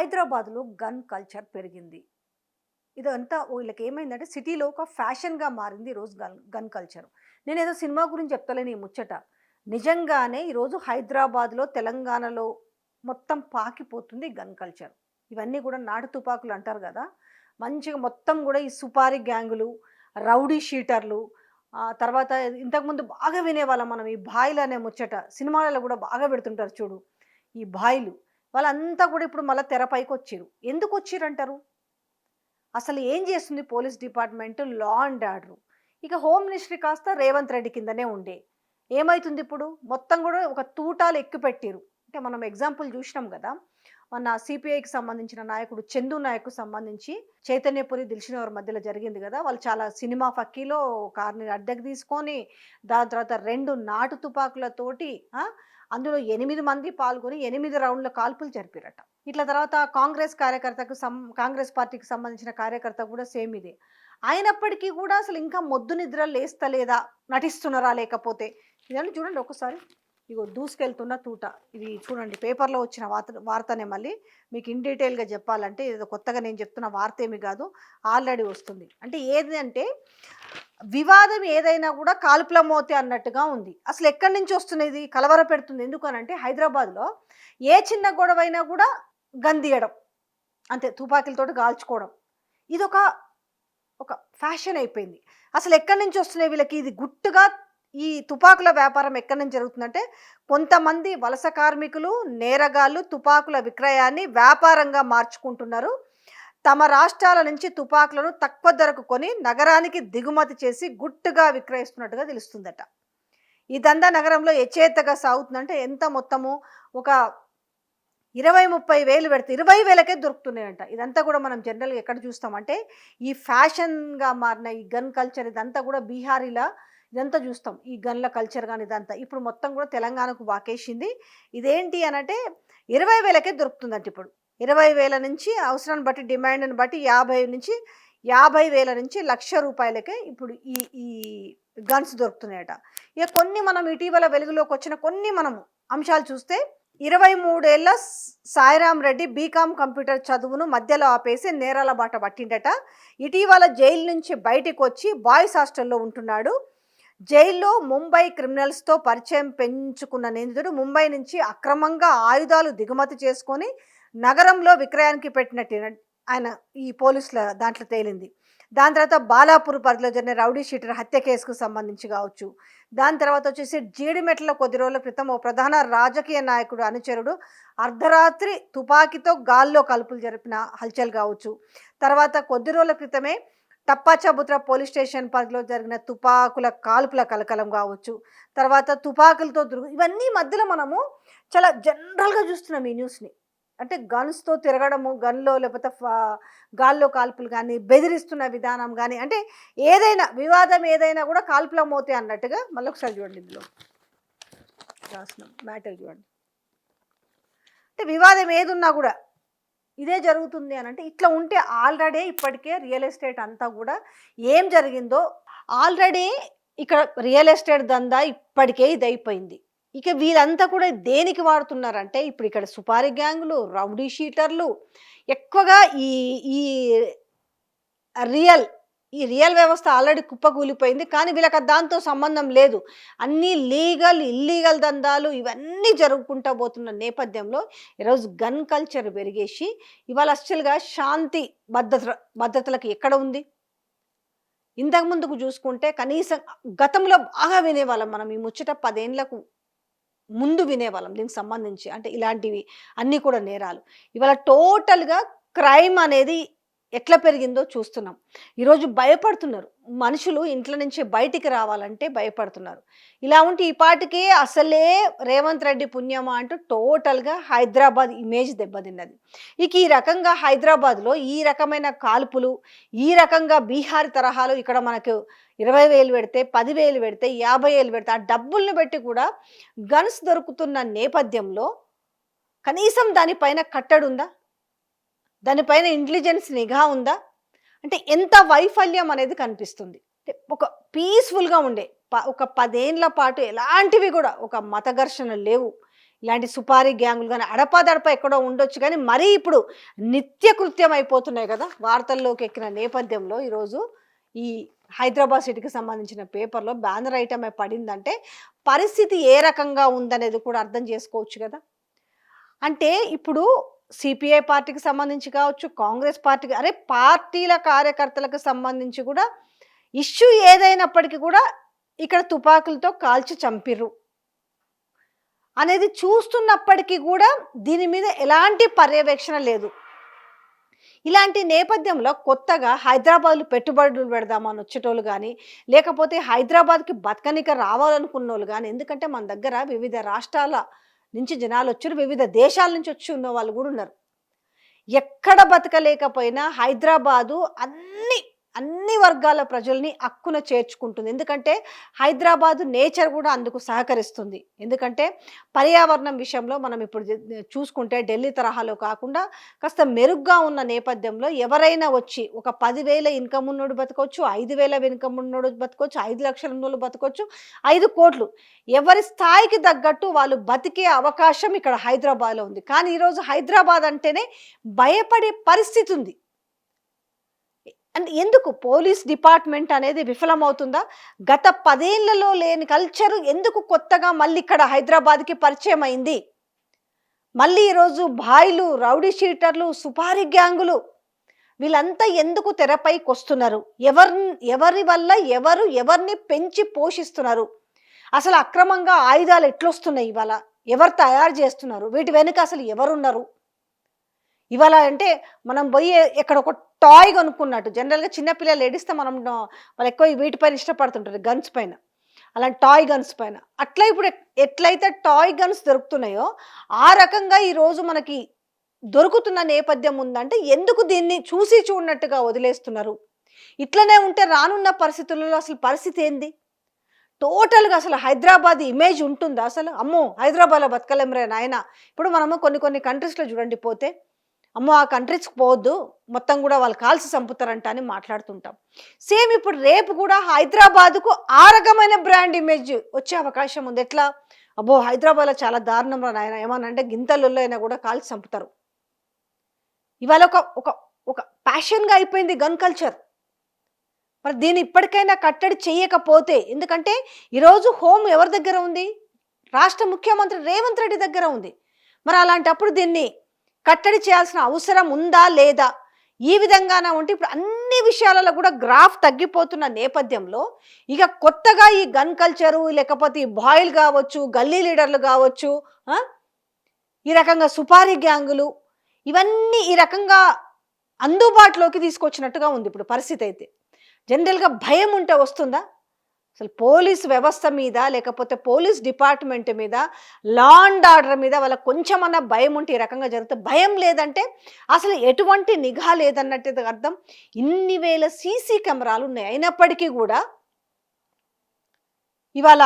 హైదరాబాద్లో gun culture పెరిగింది. ఇదంతా వీళ్ళకి ఏమైందంటే సిటీలో ఒక ఫ్యాషన్గా మారింది ఈరోజు గన్ గన్ కల్చర్. నేను ఏదో సినిమా గురించి చెప్తలేను ఈ ముచ్చట. నిజంగానే ఈరోజు హైదరాబాద్లో తెలంగాణలో మొత్తం పాకిపోతుంది గన్ కల్చర్. ఇవన్నీ కూడా నాటు తుపాకులు అంటారు కదా. మంచిగా మొత్తం కూడా ఈ సుపారీ గ్యాంగులు రౌడీ షీటర్లు తర్వాత ఇంతకుముందు బాగా వినేవాళ్ళం మనం ఈ బాయిలు అనే ముచ్చట. సినిమాలలో కూడా బాగా పెడుతుంటారు చూడు. ఈ బాయిలు వాళ్ళంతా కూడా ఇప్పుడు మళ్ళీ తెరపైకి వచ్చారు. ఎందుకు వచ్చిర్రు అంటారు అసలు ఏం చేస్తుంది police department? Law and order. ఇక హోమ్ మినిస్ట్రీ కాస్త రేవంత్ రెడ్డి కిందనే ఉండే. ఏమవుతుంది ఇప్పుడు? మొత్తం కూడా ఒక తూటాలు ఎక్కుపెట్టిరు అంటే మనం ఎగ్జాంపుల్ చూసినాం కదా. మన సిపిఐకి సంబంధించిన నాయకుడు చందు నాయకు సంబంధించి చైతన్యపురి దిల్షినవర్ మధ్యలో జరిగింది కదా. వాళ్ళు చాలా సినిమా ఫక్కీలో కార్ని అద్దెకు తీసుకొని దాని తర్వాత రెండు నాటు తుపాకులతోటి అందులో ఎనిమిది మంది పాల్గొని ఎనిమిది రౌండ్ల కాల్పులు జరిపారట. ఇట్లా తర్వాత కాంగ్రెస్ కార్యకర్తకు సం కాంగ్రెస్ పార్టీకి సంబంధించిన కార్యకర్త కూడా సేమ్ ఇదే. అయినప్పటికీ కూడా అసలు ఇంకా మొద్దు నిద్ర లేస్తలేదా? నటిస్తున్నారా లేకపోతే? ఇదని చూడండి ఒకసారి. ఇగో దూసుకెళ్తున్న తూట. ఇది చూడండి పేపర్లో వచ్చిన వార్త వార్తనే మళ్ళీ. మీకు ఇన్ డీటెయిల్గా చెప్పాలంటే ఇది కొత్తగా నేను చెప్తున్న వార్త ఏమి కాదు. ఆల్రెడీ వస్తుంది. అంటే ఏది అంటే వివాదం ఏదైనా కూడా కాల్పులమోతే అన్నట్టుగా ఉంది. అసలు ఎక్కడి నుంచి వస్తున్నది? కలవర పెడుతుంది. ఎందుకనంటే హైదరాబాద్లో ఏ చిన్న గొడవ అయినా కూడా గందియడం అంతే తుపాకీలతో కాల్చుకోవడం ఇది ఒక ఒక ఫ్యాషన్ అయిపోయింది. అసలు ఎక్కడి నుంచి వస్తున్నాయి వీళ్ళకి? ఇది గుట్టుగా ఈ తుపాకుల వ్యాపారం ఎక్కడి నుంచి జరుగుతుందంటే కొంతమంది వలస కార్మికులు నేరగాళ్ళు తుపాకుల విక్రయాన్ని వ్యాపారంగా మార్చుకుంటున్నారు. తమ రాష్ట్రాల నుంచి తుపాకులను తక్కువ ధరకు కొని నగరానికి దిగుమతి చేసి గుట్టుగా విక్రయిస్తున్నట్టుగా తెలుస్తుందట. ఈ దందా నగరంలో యచేతగా సాగుతుందంటే ఎంత మొత్తము? ఒక ఇరవై ముప్పై వేలు పెడితే ఇరవై వేలకే దొరుకుతున్నాయంట. ఇదంతా కూడా మనం జనరల్గా ఎక్కడ చూస్తామంటే ఈ ఫ్యాషన్గా మారిన ఈ గన్ కల్చర్ ఇదంతా కూడా బీహారీలా ఇదంతా చూస్తాం. ఈ గన్ల కల్చర్ కానీ ఇదంతా. ఇప్పుడు మొత్తం కూడా తెలంగాణకు వాకేసింది. ఇదేంటి అనంటే ఇరవై వేలకే దొరుకుతుందంట ఇప్పుడు. ఇరవై వేల నుంచి అవసరాన్ని బట్టి డిమాండ్ని బట్టి యాభై నుంచి యాభై వేల నుంచి లక్ష రూపాయలకే ఇప్పుడు ఈ ఈ గన్స్ దొరుకుతున్నాయట. ఇక కొన్ని మనం ఇటీవల వెలుగులోకి వచ్చిన కొన్ని మనము అంశాలు చూస్తే ఇరవై మూడేళ్ళ సాయిరాం రెడ్డి బీకామ్ కంప్యూటర్ చదువును మధ్యలో ఆపేసి నేరాల బాట పట్టిండట. ఇటీవల జైలు నుంచి బయటికి వచ్చి బాయ్స్ హాస్టల్లో ఉంటున్నాడు. జైల్లో ముంబై క్రిమినల్స్తో పరిచయం పెంచుకున్న నిందితుడు ముంబై నుంచి అక్రమంగా ఆయుధాలు దిగుమతి చేసుకొని నగరంలో విక్రయానికి పెట్టినట్టు ఆయన ఈ పోలీసుల దాంట్లో తేలింది. దాని తర్వాత బాలాపూర్ పరిధిలో జరిగిన రౌడీ షీటర్ హత్య కేసుకు సంబంధించి కావచ్చు. దాని తర్వాత వచ్చేసి జీడిమెట్ల కొద్ది రోజుల క్రితం ఓ ప్రధాన రాజకీయ నాయకుడు అనుచరుడు అర్ధరాత్రి తుపాకీతో గాల్లో కలుపులు జరిపిన హల్చల్ కావచ్చు. తర్వాత కొద్ది రోజుల క్రితమే టప్పాచబుత్ర పోలీస్ స్టేషన్ పరిధిలో జరిగిన తుపాకుల కాల్పుల కలకలం కావచ్చు. తర్వాత తుపాకులతో దుర్గు ఇవన్నీ మధ్యలో మనము చాలా జనరల్గా చూస్తున్నాం ఈ న్యూస్ని. అంటే గన్స్తో తిరగడము గన్లో లేకపోతే గాల్లో కాల్పులు కానీ బెదిరిస్తున్న విధానం కానీ అంటే ఏదైనా వివాదం ఏదైనా కూడా కాల్పుల మోతే అన్నట్టుగా మళ్ళీ ఒకసారి చూడండి ఇందులో. రాసిన మ్యాటర్ చూడండి. అంటే వివాదం ఏదున్నా కూడా ఇదే జరుగుతుంది అని అంటే ఇట్లా ఉంటే ఆల్రెడీ ఇప్పటికే రియల్ ఎస్టేట్ అంతా కూడా ఏం జరిగిందో ఆల్రెడీ ఇక్కడ రియల్ ఎస్టేట్ దందా ఇప్పటికే ఇది అయిపోయింది ఇక వీళ్ళంతా కూడా దేనికి వాడుతున్నారంటే ఇప్పుడు ఇక్కడ సుపారీ గ్యాంగులు రౌడీ షీటర్లు ఎక్కువగా ఈ ఈ రియల్ ఈ రియల్ వ్యవస్థ ఆల్రెడీ కుప్పకూలిపోయింది కానీ వీళ్ళకి దాంతో సంబంధం లేదు. అన్నీ లీగల్ ఇల్లీగల్ దందాలు ఇవన్నీ జరుగుకుంటా పోతున్న నేపథ్యంలో ఈరోజు గన్ కల్చర్ పెరిగేసి ఇవాళ అస్సలుగా శాంతి భద్రత భద్రతలకు ఎక్కడ ఉంది? ఇంతకు ముందుకు చూసుకుంటే కనీసం గతంలో బాగా వినేవాళ్ళం మనం ఈ ముచ్చట పదేళ్ళకు ముందు వినేవాళ్ళం దీనికి సంబంధించి. అంటే ఇలాంటివి అన్నీ కూడా నేరాలు. ఇవాళ టోటల్గా క్రైమ్ అనేది ఎట్లా పెరిగిందో చూస్తున్నాం. ఈరోజు భయపడుతున్నారు. మనుషులు ఇంట్లో నుంచి బయటికి రావాలంటే భయపడుతున్నారు. ఇలా ఉంటే ఈ పాటికే అసలే రేవంత్ రెడ్డి పుణ్యమా అంటూ టోటల్గా హైదరాబాద్ ఇమేజ్ దెబ్బతిన్నది. ఇక ఈ రకంగా హైదరాబాద్లో ఈ రకమైన కాల్పులు ఈ రకంగా బీహార్ తరహాలో ఇక్కడ మనకు ఇరవై వేలు పెడితే పదివేలు పెడితే యాభై వేలు పెడితే ఆ డబ్బుల్ని పెట్టి కూడా గన్స్ దొరుకుతున్న నేపథ్యంలో కనీసం దానిపైన కట్టడుందా? దానిపైన ఇంటెలిజెన్స్ నిఘా ఉందా? అంటే ఎంత వైఫల్యం అనేది కనిపిస్తుంది. అంటే ఒక పీస్ఫుల్గా ఉండే ప- ఒక పదేండ్ల పాటు ఎలాంటివి కూడా ఒక మత ఘర్షణలు లేవు. ఇలాంటి సుపారీ గ్యాంగులు కానీ అడపాదడప ఎక్కడో ఉండొచ్చు కానీ మరీ ఇప్పుడు నిత్యకృత్యం అయిపోతున్నాయి కదా. వార్తల్లోకి ఎక్కిన నేపథ్యంలో ఈరోజు ఈ హైదరాబాద్ సిటీకి సంబంధించిన పేపర్లో బ్యానర్ ఐటమ్ పడిందంటే పరిస్థితి ఏ రకంగా ఉందనేది కూడా అర్థం చేసుకోవచ్చు కదా. అంటే ఇప్పుడు సిపిఐ పార్టీకి సంబంధించి కావచ్చు కాంగ్రెస్ పార్టీకి అరే పార్టీల కార్యకర్తలకు సంబంధించి కూడా ఇష్యూ ఏదైనప్పటికీ కూడా ఇక్కడ తుపాకులతో కాల్చి చంపిర్రు. అనేది చూస్తున్నప్పటికీ కూడా దీని మీద ఎలాంటి పర్యవేక్షణ లేదు. ఇలాంటి నేపథ్యంలో కొత్తగా హైదరాబాద్లో పెట్టుబడులు పెడదామని వచ్చేటోళ్ళు కానీ లేకపోతే హైదరాబాద్కి బతకనిక రావాలనుకున్న వాళ్ళు కానీ ఎందుకంటే మన దగ్గర వివిధ రాష్ట్రాల నుంచి జనాలు వచ్చారు. వివిధ దేశాల నుంచి వచ్చి ఉన్న వాళ్ళు కూడా ఉన్నారు. ఎక్కడ బతకలేకపోయినా హైదరాబాదు అన్ని అన్ని వర్గాల ప్రజల్ని అక్కున చేర్చుకుంటుంది. ఎందుకంటే హైదరాబాదు నేచర్ కూడా అందుకు సహకరిస్తుంది. ఎందుకంటే పర్యావరణం విషయంలో మనం ఇప్పుడు చూసుకుంటే ఢిల్లీ తరహాలో కాకుండా కాస్త మెరుగ్గా ఉన్న నేపథ్యంలో ఎవరైనా వచ్చి ఒక పదివేల ఇన్కమ్ ఉన్నోడు బతకొచ్చు ఐదు వేల ఇన్కమ్ ఉన్నోడు బతకొచ్చు ఐదు లక్షల ఉన్నోళ్ళు బతకొచ్చు ఐదు కోట్లు. ఎవరి స్థాయికి తగ్గట్టు వాళ్ళు బతికే అవకాశం ఇక్కడ హైదరాబాద్లో ఉంది. కానీ ఈరోజు హైదరాబాద్ అంటేనే భయపడే పరిస్థితి ఉంది అంటే ఎందుకు పోలీస్ డిపార్ట్మెంట్ అనేది విఫలమవుతుందా? గత పదేళ్ళలో లేని కల్చర్ ఎందుకు కొత్తగా మళ్ళీ ఇక్కడ హైదరాబాద్కి పరిచయం అయింది మళ్ళీ ఈరోజు బాయిలు రౌడీ షీటర్లు సుపారీ గ్యాంగులు వీళ్ళంతా ఎందుకు తెరపైకి వస్తున్నారు? ఎవరి ఎవరి వల్ల ఎవరు ఎవరిని పెంచి పోషిస్తున్నారు? అసలు అక్రమంగా ఆయుధాలు ఎట్లొస్తున్నాయి ఇవాళ? ఎవరు తయారు చేస్తున్నారు? వీటి వెనుక అసలు ఎవరున్నారు? ఇవాళ అంటే మనం పోయి ఎక్కడ ఒక టాయ్ కొనుక్కున్నట్టు. జనరల్గా చిన్నపిల్లలు ఏడిస్తే మనం వాళ్ళు ఎక్కువ వీటిపైన ఇష్టపడుతుంటారు గన్స్ పైన. అలాంటి టాయ్ గన్స్ పైన. అట్లా ఇప్పుడు ఎట్లయితే టాయ్ గన్స్ దొరుకుతున్నాయో ఆ రకంగా ఈరోజు మనకి దొరుకుతున్న నేపథ్యం ఉందంటే ఎందుకు దీన్ని చూసి చూడనట్టుగా వదిలేస్తున్నారు? ఇట్లనే ఉంటే రానున్న పరిస్థితులలో అసలు పరిస్థితి ఏంది? టోటల్గా అసలు హైదరాబాద్ ఇమేజ్ ఉంటుందా అసలు? అమ్మో హైదరాబాద్లో బతకలేమరే నాయన. ఇప్పుడు మనము కొన్ని కొన్ని కంట్రీస్లో చూడండి పోతే అమ్మో ఆ కంట్రీస్కి పోవద్దు మొత్తం కూడా వాళ్ళు కాల్సి చంపుతారంట అని మాట్లాడుతుంటాం. సేమ్ ఇప్పుడు రేపు కూడా హైదరాబాద్కు ఆ రకమైన బ్రాండ్ ఇమేజ్ వచ్చే అవకాశం ఉంది. ఎట్లా? అబ్బో హైదరాబాద్లో చాలా దారుణం రా నాయన. ఏమన్నా గింతలలో అయినా కూడా కాల్చి చంపుతారు. ఇవాళ ఒక ఒక ఒక ప్యాషన్గా అయిపోయింది గన్ కల్చర్ మరి దీన్ని ఇప్పటికైనా కట్టడి చేయకపోతే ఎందుకంటే ఈరోజు హోమ్ ఎవరి దగ్గర ఉంది? రాష్ట్ర ముఖ్యమంత్రి రేవంత్ రెడ్డి దగ్గర ఉంది. మరి అలాంటప్పుడు దీన్ని కట్టడి చేయాల్సిన అవసరం ఉందా లేదా? ఈ విధంగానే ఉంటే ఇప్పుడు అన్ని విషయాలలో కూడా గ్రాఫ్ తగ్గిపోతున్న నేపథ్యంలో ఇక కొత్తగా ఈ గన్ కల్చరు లేకపోతే ఈ బాయిల్ కావచ్చు గల్లీ లీడర్లు కావచ్చు ఈ రకంగా సుపారీ గ్యాంగులు ఇవన్నీ ఈ రకంగా అందుబాటులోకి తీసుకొచ్చినట్టుగా ఉంది ఇప్పుడు పరిస్థితి అయితే. జనరల్గా భయం ఉంటే వస్తుందా? అసలు పోలీస్ వ్యవస్థ మీద లేకపోతే పోలీస్ డిపార్ట్మెంట్ మీద లా అండ్ ఆర్డర్ మీద వాళ్ళకి కొంచెమన్నా భయం ఉంటే ఈ రకంగా జరుగుతుంది భయం లేదంటే అసలు ఎటువంటి నిఘా లేదన్నట్టు అర్థం? ఇన్ని వేల సీసీ కెమెరాలు ఉన్నాయి. అయినప్పటికీ కూడా ఇవాళ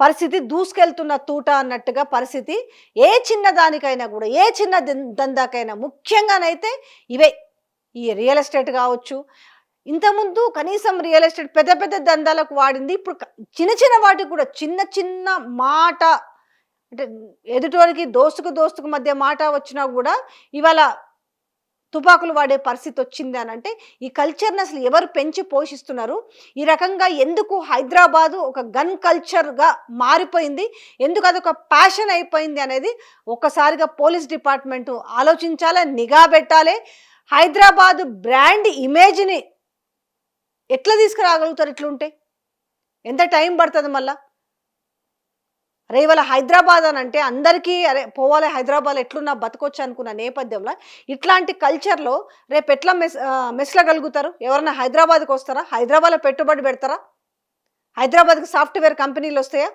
పరిస్థితి దూసుకెళ్తున్న తూట అన్నట్టుగా పరిస్థితి ఏ చిన్న దానికైనా కూడా ఏ చిన్న దం- దందాకైనా ముఖ్యంగానైతే ఇవే. ఈ రియల్ ఎస్టేట్ కావచ్చు ఇంతకుముందు కనీసం రియల్ ఎస్టేట్ పెద్ద పెద్ద దందాలకు వాడింది. ఇప్పుడు చిన్న చిన్న వాటికి కూడా చిన్న చిన్న మాట అంటే ఎదుటివారికి దోస్తుకు దోస్తుకు మధ్య మాట వచ్చినా కూడా ఇవాళ తుపాకులు వాడే పరిస్థితి వచ్చింది అని అంటే ఈ కల్చర్ని అసలు ఎవరు పెంచి పోషిస్తున్నారు? ఈ రకంగా ఎందుకు హైదరాబాదు ఒక గన్ కల్చర్గా మారిపోయింది? ఎందుకు అదొక ప్యాషన్ అయిపోయింది అనేది ఒక్కసారిగా పోలీస్ డిపార్ట్మెంట్ ఆలోచించాలి నిఘా పెట్టాలి. హైదరాబాదు బ్రాండ్ ఇమేజ్ని ఎట్లా తీసుకురాగలుగుతారు ఇట్లుంటే? ఎంత టైం పడుతుంది మళ్ళా? అరే ఇవాళ హైదరాబాద్ అని అంటే అందరికీ అరే పోవాలి హైదరాబాద్ ఎట్లున్నా బతకొచ్చు అనుకున్న నేపథ్యంలో ఇట్లాంటి కల్చర్లో రేపు ఎట్లా మెస్ మెస్లగలుగుతారు? ఎవరైనా హైదరాబాద్కి వస్తారా? హైదరాబాద్లో పెట్టుబడి పెడతారా? హైదరాబాద్కి సాఫ్ట్వేర్ కంపెనీలు వస్తాయా?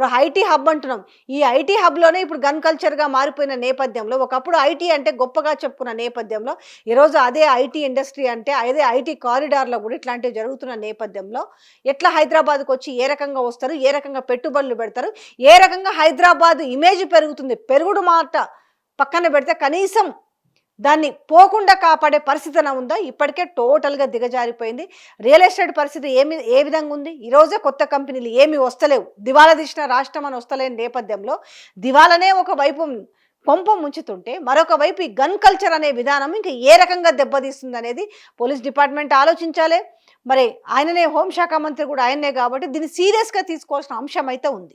ఇప్పుడు ఐటీ హబ్ అంటున్నాం. ఈ ఐటీ హబ్లోనే ఇప్పుడు గన్ కల్చర్గా మారిపోయిన నేపథ్యంలో ఒకప్పుడు ఐటీ అంటే గొప్పగా చెప్పుకున్న నేపథ్యంలో ఈరోజు అదే ఐటీ ఇండస్ట్రీ అంటే అదే ఐటీ కారిడార్లో కూడా ఇట్లాంటివి జరుగుతున్న నేపథ్యంలో ఎట్లా హైదరాబాద్కు వచ్చి ఏ రకంగా వస్తారు ఏ రకంగా పెట్టుబడులు పెడతారు ఏ రకంగా హైదరాబాద్ ఇమేజ్ పెరుగుతుంది పెరుగుడు మాట పక్కన పెడితే కనీసం దాన్ని పోకుండా కాపాడే పరిస్థితి ఉందా? ఇప్పటికే టోటల్గా దిగజారిపోయింది. రియల్ ఎస్టేట్ పరిస్థితి ఏమి ఏ విధంగా ఉంది? ఈరోజే కొత్త కంపెనీలు ఏమి వస్తలేవు. దివాలా తీసిన రాష్ట్రం అని వస్తలేని నేపథ్యంలో దివాలనే ఒక వైపు పంపం ముంచుతుంటే మరొక వైపు ఈ గన్ కల్చర్ అనే విధానం ఇంకా ఏ రకంగా దెబ్బతీస్తుంది అనేది పోలీస్ డిపార్ట్మెంట్ ఆలోచించాలి. మరి ఆయననే హోంశాఖ మంత్రి కూడా ఆయనే కాబట్టి దీన్ని సీరియస్గా తీసుకోవాల్సిన అంశం అయితే ఉంది.